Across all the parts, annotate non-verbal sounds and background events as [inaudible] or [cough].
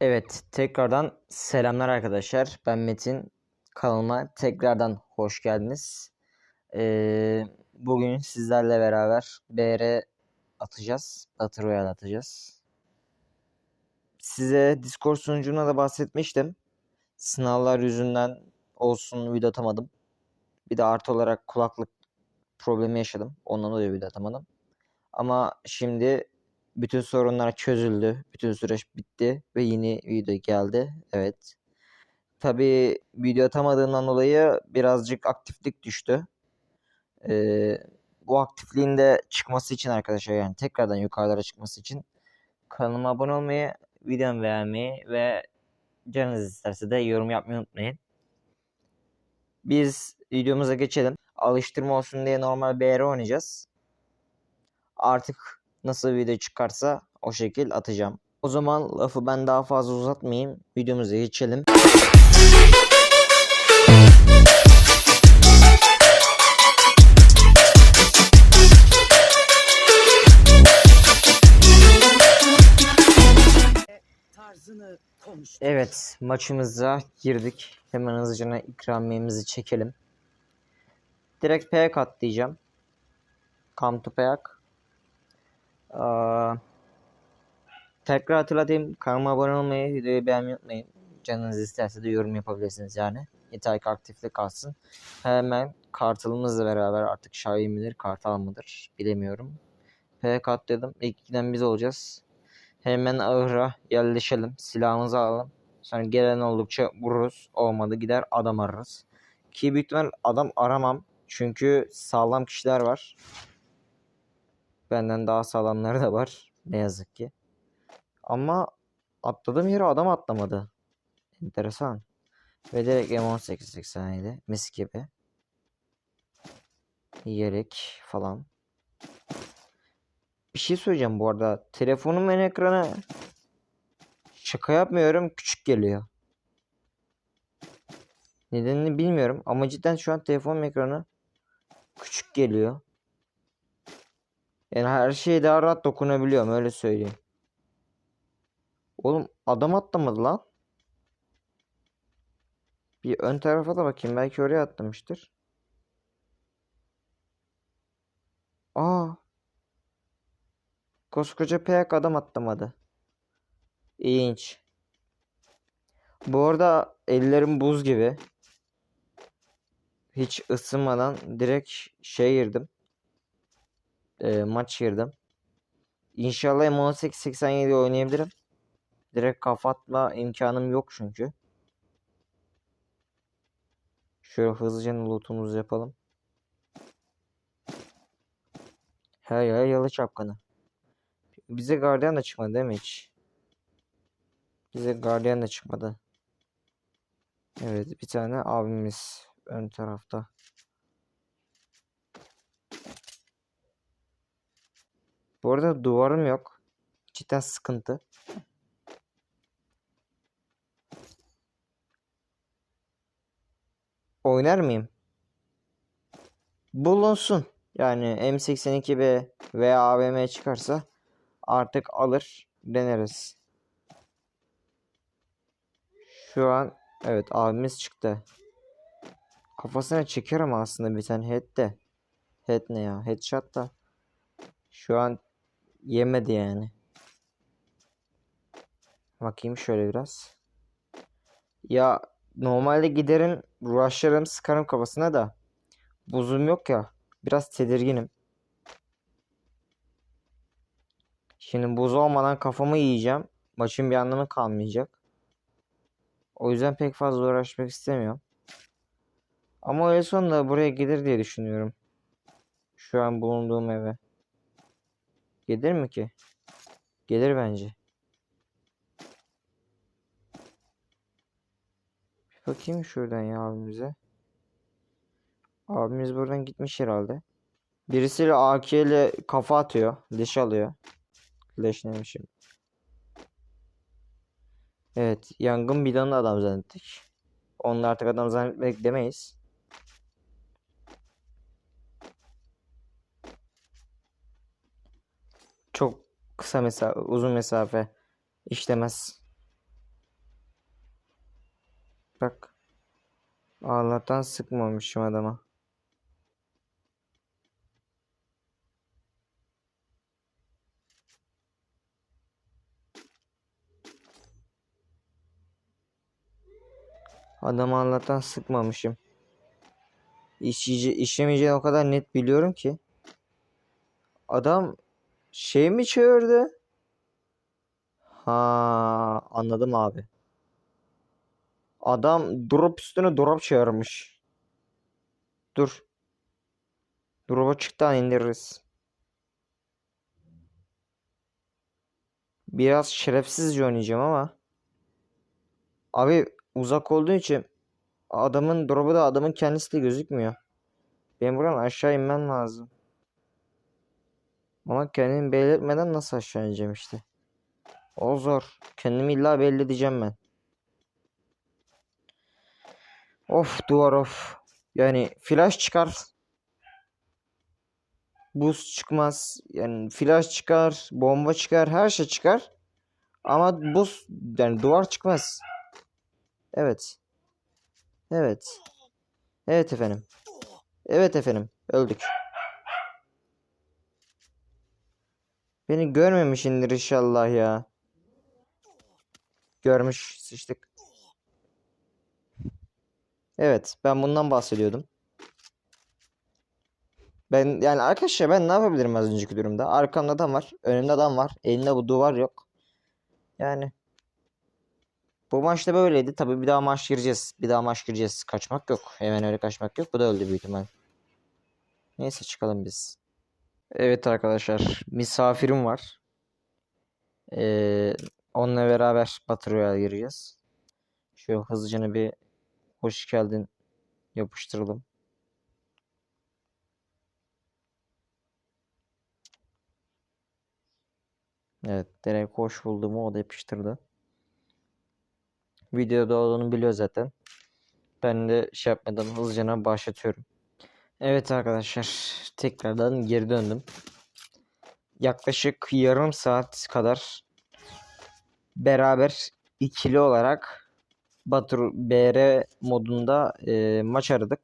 Evet, tekrardan selamlar arkadaşlar. Ben Metin. Kanalıma tekrardan hoş geldiniz. Ee, bugün sizlerle beraber BR atacağız. Battle Royale atacağız. Size Discord sunucuna da bahsetmiştim. Sınavlar yüzünden olsun video atamadım. Bir de artı olarak kulaklık problemi yaşadım. Ondan dolayı video atamadım. Ama şimdi bütün sorunlar çözüldü. Bütün süreç bitti ve yeni video geldi. Evet. Tabii video atamadığından dolayı birazcık aktiflik düştü. Ee, bu aktifliğin de çıkması için arkadaşlar yani tekrardan yukarılara çıkması için kanalıma abone olmayı, videomu beğenmeyi ve canınız isterse de yorum yapmayı unutmayın. Biz videomuza geçelim. Alıştırma olsun diye normal BR oynayacağız. Artık nasıl video çıkarsa o şekil atacağım. O zaman lafı ben daha fazla uzatmayayım. Videomuza geçelim. Evet maçımıza girdik. Hemen hızlıca ikramiyemizi çekelim. Direkt payak atlayacağım. Come to payak. Tekrar hatırlatayım. Kanalıma abone olmayı, videoyu beğenmeyi unutmayın. Canınız isterse de yorum yapabilirsiniz yani. Yeter ki aktiflik kalsın. Hemen kartalımızla beraber artık Şahin midir, kartal mıdır bilemiyorum. Payak atladım. İlk giden biz olacağız. Hemen ahıra yerleşelim. Silahımızı alalım. Sonra gelen oldukça vururuz. Olmadı gider adam ararız. Ki büyük ihtimal adam aramam. Çünkü sağlam kişiler var. Benden daha sağlamları da var. Ne yazık ki. Ama atladığım yere adam atlamadı. Enteresan. Ve direkt M1887 mis gibi. Yelek falan. Bir şey söyleyeceğim bu arada. Telefonumun ekranı şaka yapmıyorum küçük geliyor. Nedenini bilmiyorum ama cidden şu an telefonum ekranı küçük geliyor. Yani her şeye daha rahat dokunabiliyorum öyle söyleyeyim. Oğlum adam atlamadı lan. Bir ön tarafa da bakayım belki oraya atlamıştır. Aa Koskoca payak adam atlamadı. İlginç. Bu arada ellerim buz gibi. Hiç ısınmadan direkt şey girdim. E, maç girdim. İnşallah M1887 oynayabilirim. Direkt kafa atma imkanım yok çünkü. Şöyle hızlıca lootumuzu yapalım. Her yer yalı çapkanı. Bize gardiyan da çıkmadı değil mi hiç? Bize gardiyan da çıkmadı. Evet bir tane abimiz ön tarafta. Bu arada duvarım yok. Cidden sıkıntı. Oynar mıyım? Bulunsun. Yani M82B veya AVM çıkarsa artık alır deneriz. Şu an evet abimiz çıktı. Kafasına çekerim aslında bir tane head de. Head ne ya? Headshot da. Şu an yemedi yani. Bakayım şöyle biraz. Ya normalde giderim rushlarım sıkarım kafasına da. Buzum yok ya. Biraz tedirginim. Şimdi buz olmadan kafamı yiyeceğim. Maçın bir anlamı kalmayacak. O yüzden pek fazla uğraşmak istemiyorum. Ama öyle sonunda buraya gelir diye düşünüyorum. Şu an bulunduğum eve. Gelir mi ki? Gelir bence. Bir bakayım şuradan ya abimize. Abimiz buradan gitmiş herhalde. Birisiyle AK ile kafa atıyor. Leş alıyor. Leşlemişim. Evet. Yangın bidonu adam zannettik. Onu artık adam zannetmek demeyiz. Çok kısa mesafe, uzun mesafe işlemez. Bak. Allah'tan sıkmamışım adama. Adamı Allah'tan sıkmamışım. İşice, işlemeyeceğini o kadar net biliyorum ki. Adam şey mi çağırdı? Ha anladım abi. Adam drop üstüne drop çağırmış. Dur. Drop'a çıktan indiririz. Biraz şerefsizce oynayacağım ama. Abi uzak olduğu için adamın drop'u da adamın kendisi de gözükmüyor. Benim buradan aşağı inmem lazım. Ama kendimi belli etmeden nasıl aşağı ineceğim işte. O zor. Kendimi illa belli edeceğim ben. Of duvar of. Yani flash çıkar. Buz çıkmaz. Yani flash çıkar. Bomba çıkar. Her şey çıkar. Ama buz yani duvar çıkmaz. Evet. Evet. Evet efendim. Evet efendim. Öldük. Beni görmemişindir inşallah ya. Görmüş sıçtık. Evet ben bundan bahsediyordum. Ben yani arkadaşlar ben ne yapabilirim az önceki durumda? Arkamda adam var. Önümde adam var. Elinde bu duvar yok. Yani. Bu maçta böyleydi. Tabii bir daha maç gireceğiz. Bir daha maç gireceğiz. Kaçmak yok. Hemen öyle kaçmak yok. Bu da öldü büyük ihtimal. Neyse çıkalım biz. Evet arkadaşlar. Misafirim var. Ee, onunla beraber Battle Royale gireceğiz. Şöyle hızlıca bir hoş geldin yapıştıralım. Evet direkt hoş bulduğumu o da yapıştırdı. Videoda olduğunu biliyor zaten. Ben de şey yapmadan hızlıca başlatıyorum. Evet arkadaşlar tekrardan geri döndüm. Yaklaşık yarım saat kadar beraber ikili olarak Batur BR modunda e, maç aradık.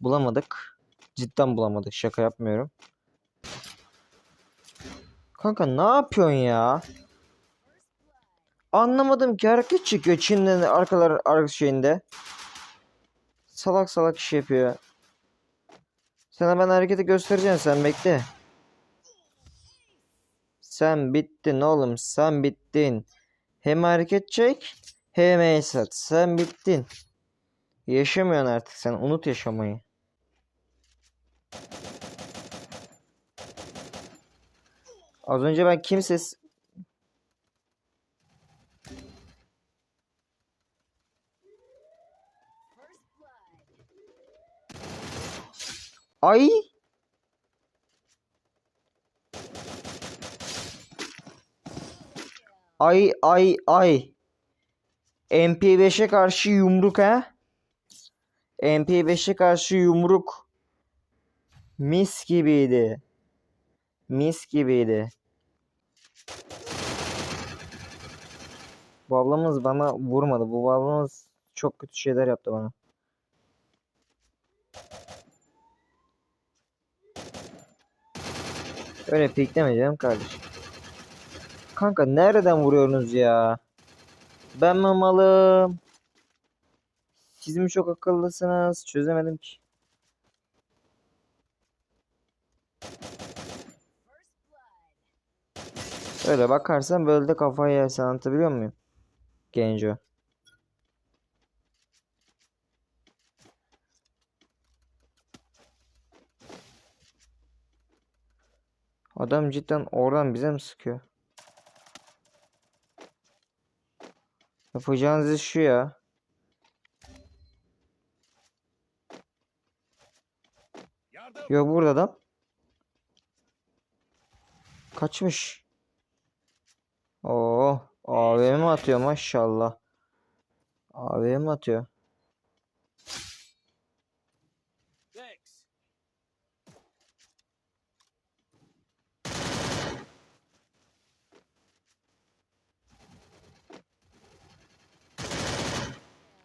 Bulamadık. Cidden bulamadık. Şaka yapmıyorum. Kanka ne yapıyorsun ya? Anlamadım ki hareket çıkıyor Çin'den arkalar arka şeyinde. Salak salak iş yapıyor. Sana ben hareketi göstereceğim sen bekle. Sen bittin oğlum sen bittin. Hem hareket çek hem Esat sen bittin. Yaşamıyorsun artık sen unut yaşamayı. Az önce ben kimses Ay Ay ay ay. MP5'e karşı yumruk ha? MP5'e karşı yumruk. Mis gibiydi. Mis gibiydi. Bu ablamız bana vurmadı. Bu ablamız çok kötü şeyler yaptı bana. Öyle pikleme kardeşim. Kanka nereden vuruyorsunuz ya? Ben mi malım? Siz mi çok akıllısınız? Çözemedim ki. Öyle bakarsan böyle de kafayı yersin anlatabiliyor muyum? Genco. Adam cidden oradan bize mi sıkıyor? Yapacağınız iş şu ya. Yok burada adam. Kaçmış. Oo, AVM atıyor maşallah. AVM atıyor.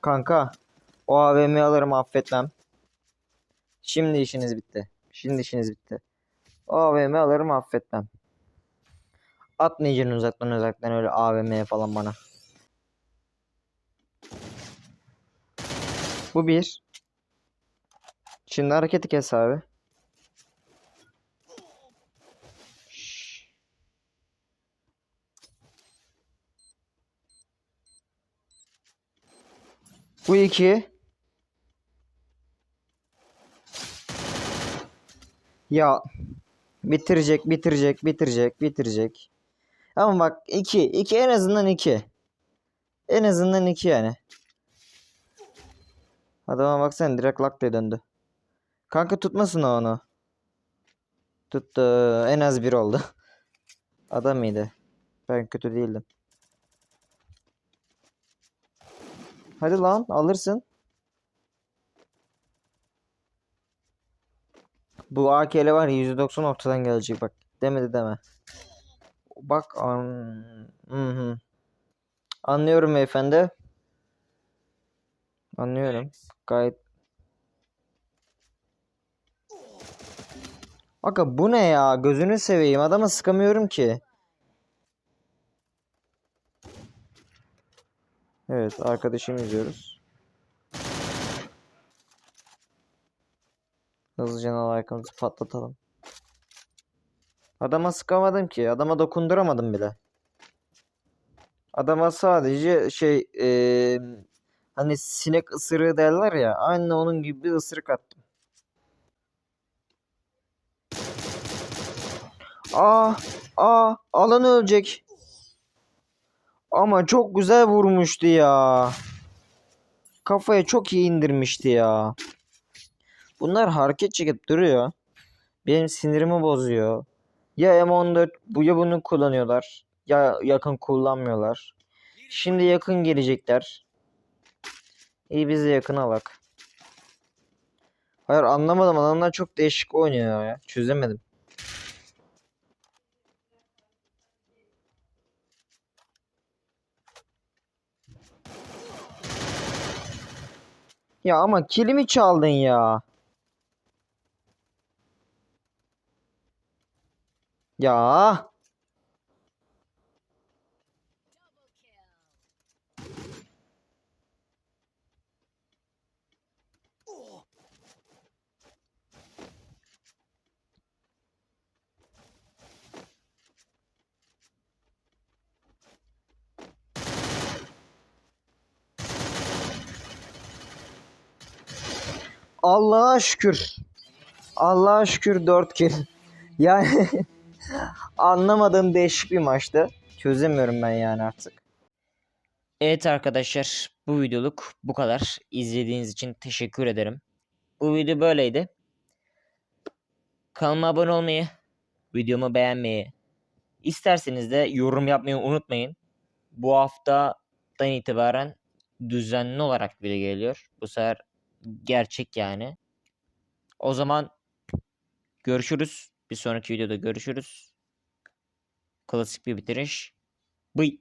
Kanka. O AVM'yi alırım affetmem. Şimdi işiniz bitti. Şimdi işiniz bitti. O AVM alırım affetmem. Atmayacaksın uzaktan uzaktan öyle AVM'ye falan bana. Bu bir. Şimdi hareketi kes abi. Bu iki. Ya bitirecek, bitirecek, bitirecek, bitirecek. Ama bak iki, iki en azından iki. En azından iki yani. Adama baksana direkt lak diye döndü. Kanka tutmasın o onu. Tuttu. En az bir oldu. [laughs] Adam iyiydi. Ben kötü değildim. Hadi lan alırsın. Bu AK'li var ya %90 ortadan gelecek bak. Demedi deme. Bak an... Hı hı. Anlıyorum beyefendi. Anlıyorum. Gayet. Aga bu ne ya? Gözünü seveyim. Adama sıkamıyorum ki. Evet, arkadaşımı izliyoruz. Hızlıca like'ımızı patlatalım. Adama sıkamadım ki. Adama dokunduramadım bile. Adama sadece şey eee, hani sinek ısırığı derler ya. Aynı onun gibi bir ısırık attım. Aa, aa, alan ölecek. Ama çok güzel vurmuştu ya. Kafaya çok iyi indirmişti ya. Bunlar hareket çekip duruyor. Benim sinirimi bozuyor. Ya M14 bu ya bunu kullanıyorlar. Ya yakın kullanmıyorlar. Şimdi yakın gelecekler. İyi biz de yakın alak. Hayır anlamadım adamlar çok değişik oynuyor ya. Çözemedim. Ya ama kilimi çaldın ya. Ya. Allah'a şükür. Allah'a şükür 4 kill. Yani [laughs] anlamadığım değişik bir maçtı. Çözemiyorum ben yani artık. Evet arkadaşlar bu videoluk bu kadar. İzlediğiniz için teşekkür ederim. Bu video böyleydi. Kanalıma abone olmayı, videomu beğenmeyi, isterseniz de yorum yapmayı unutmayın. Bu haftadan itibaren düzenli olarak video geliyor. Bu sefer gerçek yani. O zaman görüşürüz. Bir sonraki videoda görüşürüz. Klasik bir bitiriş. Bıy.